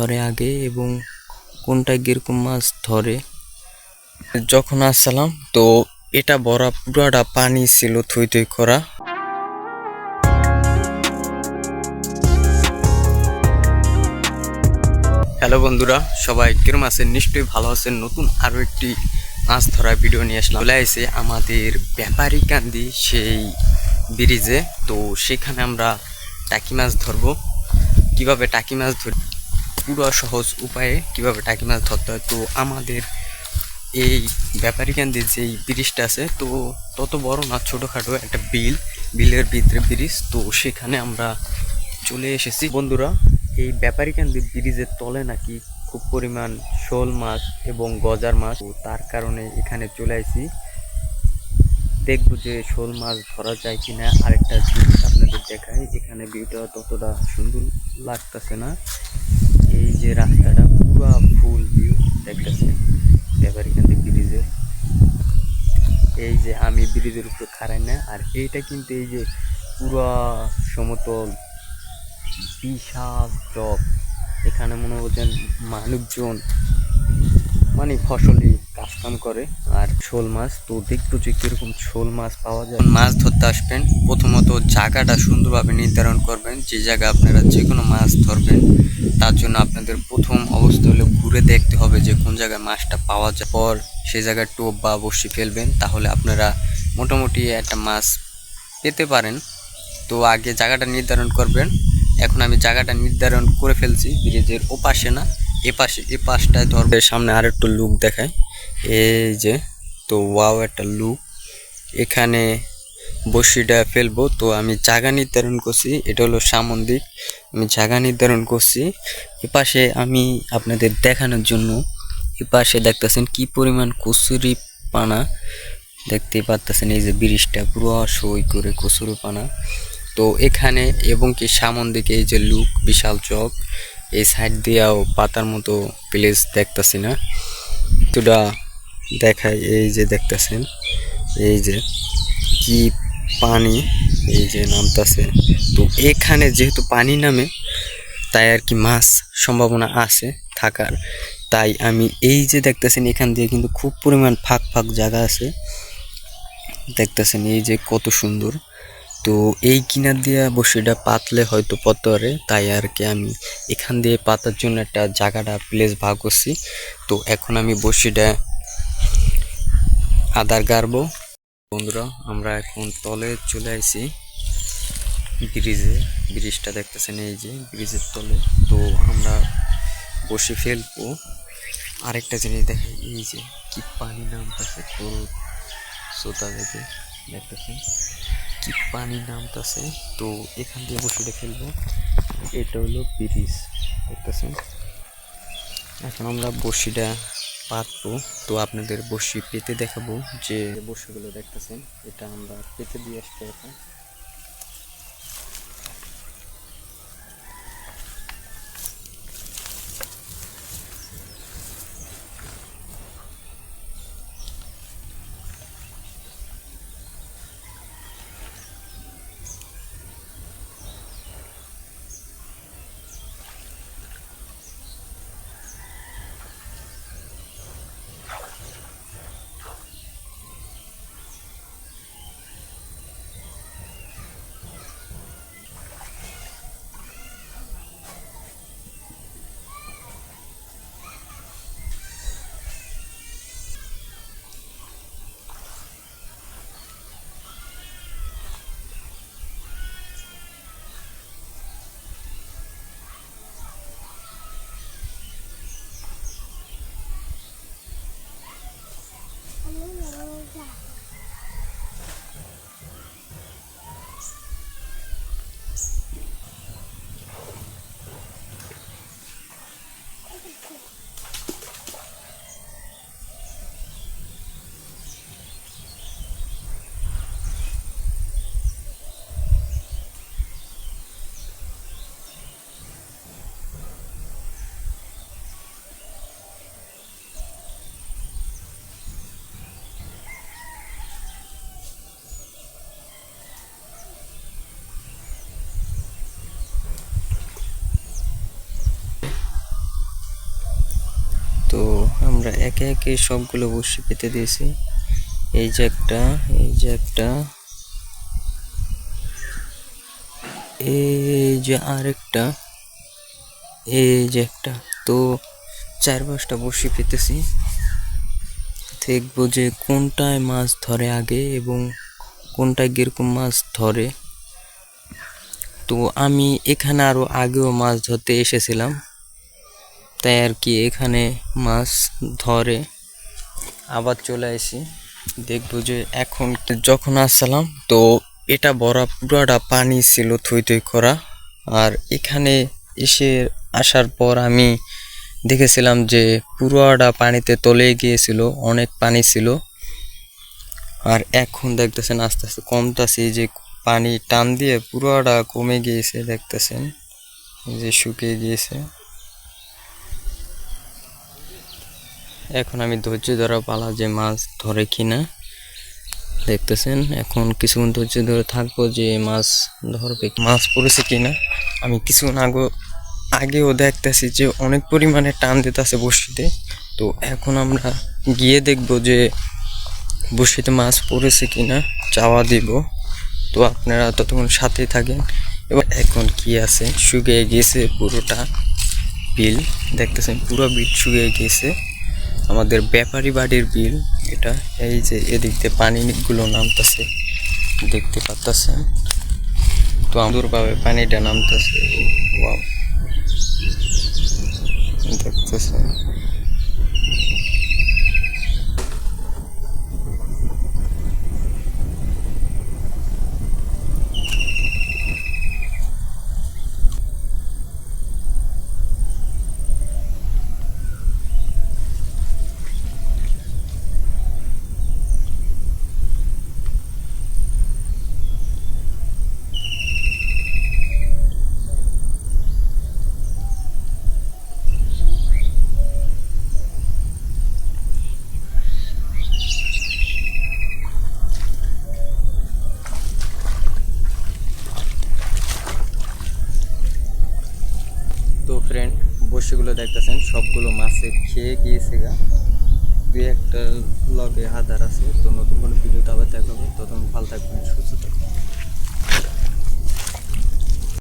ধরে আগে এবং কোনটা কীরকম মাছ ধরে। যখন আসছিলাম, তো এটা ভরা পুরাটা পানি ছিল থই থই করা। হ্যালো বন্ধুরা, সবাই কিরম আছেন? নিশ্চয়ই ভালো আছেন। নতুন আরও একটি মাছ ধরা ভিডিও নিয়ে আসলাম। চলে আসে আমাদের ব্যাপারী কান্দি সেই ব্রিজে। তো সেখানে আমরা টাকি মাছ ধরবো। কীভাবে টাকি মাছ ধরি? পুরো সহজ উপায়ে কীভাবে টাকি মাছ ধরতে হয়। তো আমাদের এই ব্যাপারী কান্দির যেই ব্রিজটা আছে, তো তত বড় না, ছোটোখাটো একটা বিল, বিলের ভিতরে ব্রিজ। তো সেখানে আমরা চলে এসেছি। বন্ধুরা, এই ব্যাপারীকান্দি ব্রিজের তলে নাকি খুব পরিমাণ শোল মাছ এবং গজার মাছ। তার কারণে এখানে চলে আসি দেখব যে শোল মাছ ধরা যায় কিনা। আরেকটা জিনিস আপনাদের দেখায় এখানে ভিউটা ততটা সুন্দর লাগতেছে না। এই যে রাস্তাটা, পুরো ফুল ভিউ দেখতেছে ব্যাপারীকান্দি ব্রিজের এই যে আমি ব্রিজের উপরে খাড়াই না, আর এইটা কিন্তু এই যে পুরো সমতল, বিশাল চক এখানে মনে হচ্ছেন মানুষজন মানে ফসলি কাজকাম করে। আর শোল মাছ, তো দেখব যে কীরকম শোল মাছ পাওয়া যায়। মাছ ধরতে আসবেন, প্রথমত জায়গাটা সুন্দরভাবে নির্ধারণ করবেন, যে জায়গা আপনারা যে কোনো মাছ ধরবেন। তার জন্য আপনাদের প্রথম অবস্থা হলো ঘুরে দেখতে হবে যে কোন জায়গায় মাছটা পাওয়া যায়। পর সেই জায়গায় টোপ বা বসি ফেলবেন, তাহলে আপনারা মোটামুটি একটা মাছ পেতে পারেন। তো আগে জায়গাটা নির্ধারণ করবেন। এখন আমি জায়গাটা নির্ধারণ করে ফেলছি, ব্রিজের ও পাশে না এ পাশে এ পাশটায় ধরবে। সামনে আর একটু লুক দেখায় এই যে, তো ওয়াও একটা লুক। এখানে বসিটা ফেলব। তো আমি জায়গা নির্ধারণ করছি, এটা হলো সামন্দিক আমি জায়গা নির্ধারণ করছি এ পাশে আমি আপনাদের দেখানোর জন্য এ পাশে দেখতেছেন কি পরিমাণ কচুরি পানা। দেখতেই পারতেছেন এই যে ব্রিজটা পুরো সই করে কচুরি পানা। তো এখানে এবং কি সামন দিকে এই যে লুক, বিশাল চক, এই সাইড দিয়েও পাতার মতো প্লেস দেখতেছি না। তোটা দেখায় এই যে দেখতেছেন, এই যে কি পানি, এই যে নামতাছে। তো এখানে যেহেতু পানি নামে, তাই আর কি মাছ সম্ভাবনা আছে থাকার। তাই আমি এই যে দেখতেছেন, এখান দিয়ে কিন্তু খুব পরিমাণ ফাঁক ফাঁক জায়গা আছে। দেখতেছেন এই যে কত সুন্দর। তো এই কিনার দিয়ে বসিটা পাতলে হয়তো পতরে তাই আর কি আমি এখান দিয়ে পাতার জন্য একটা জায়গাটা প্লেস ভাগ করছি। তো এখন আমি বসিটা আদার গাড়বো। বন্ধুরা, আমরা এখন তলে চলে আসি ব্রিজে, ব্রিজটা দেখতেছেন এই যে, ব্রিজের তলে। তো আমরা বসে ফেলব। আরেকটা জিনিস দেখাই, এই যে কি পানি নামতেছে গরু সোতা দেখে দেখতেছেন। কি পানি নামতেছে, তো এখান দিয়ে বসিটা ফেলব। এটা হলো ব্রিজ, দেখতেছেন? এখন আমরা বসিটা পাতবো তো আপনাদের বসি পেতে দেখাবো যে বসিগুলো দেখতেছেন, এটা আমরা পেতে দিয়ে আসতে এখন। একে একে সবগুলো বসি পেতে দিয়েছি। এই যে একটা, এই যে একটা। এই যে আরেকটা, এই যে একটা। তো চার পাঁচটা বসি পেতেছি। দেখব যে কোনটায় মাছ ধরে আগে এবং কোনটায় কীরকম মাছ ধরে। তো আমি এখানে আরও আগেও মাছ ধরতে এসেছিলাম। তাই আর কি এখানে মাছ ধরে। আবার চলে আসি। দেখব যে এখন যখন আসছিলাম তো এটা ভরা পুরাটা পানি ছিল থই থই করা। আর এখানে এসে আসার পর আমি দেখেছিলাম যে পুরোটা পানিতে তলে গিয়েছিল, অনেক পানি ছিল। আর এখন দেখতেছেন, আস্তে আস্তে কমতাছে যে পানি টান দিয়ে পুরোটা কমে গিয়েছে, দেখতেছেন। যে শুকিয়ে গিয়েছে। এখন আমি ধৈর্য ধরা পালা যে মাছ ধরে কিনা। দেখতেছেন, এখন কিছুক্ষণ ধৈর্য ধরে থাকব যে মাছ ধরবে মাছ পড়েছে কিনা? আমি কিছুক্ষণ আগে আগেও দেখতেছি যে অনেক পরিমাণে টান দিতেছে বসিতে। তো এখন আমরা গিয়ে দেখব যে বসিতে মাছ পড়েছে কিনা, চাওয়া দিব। তো আপনারা ততক্ষণ সাথেই থাকেন। এবার এখন কি আছে? শুকিয়ে গেছে পুরোটা বিল। দেখতেছেন, পুরো বিল শুকিয়ে গিয়েছে আমাদের ব্যাপারী বাড়ির বিল, এটা এই যে এদিক দিয়ে পানিগুলো নামতেছে, দেখতে পাচ্ছেন তো সুন্দরভাবে পানিটা নামতেছে দেখতেছেন তো ফ্রেন্ড বসেগুলো দেখতেছেন, সবগুলো মাছে খেয়ে গিয়েছে গা। দুই একটা লগে হাদার আছে, তো নতুন কোনো ভিডিওতে আবার দেখা হবে। তখন ভালো থাকবেন, সুস্থ থাকবেন।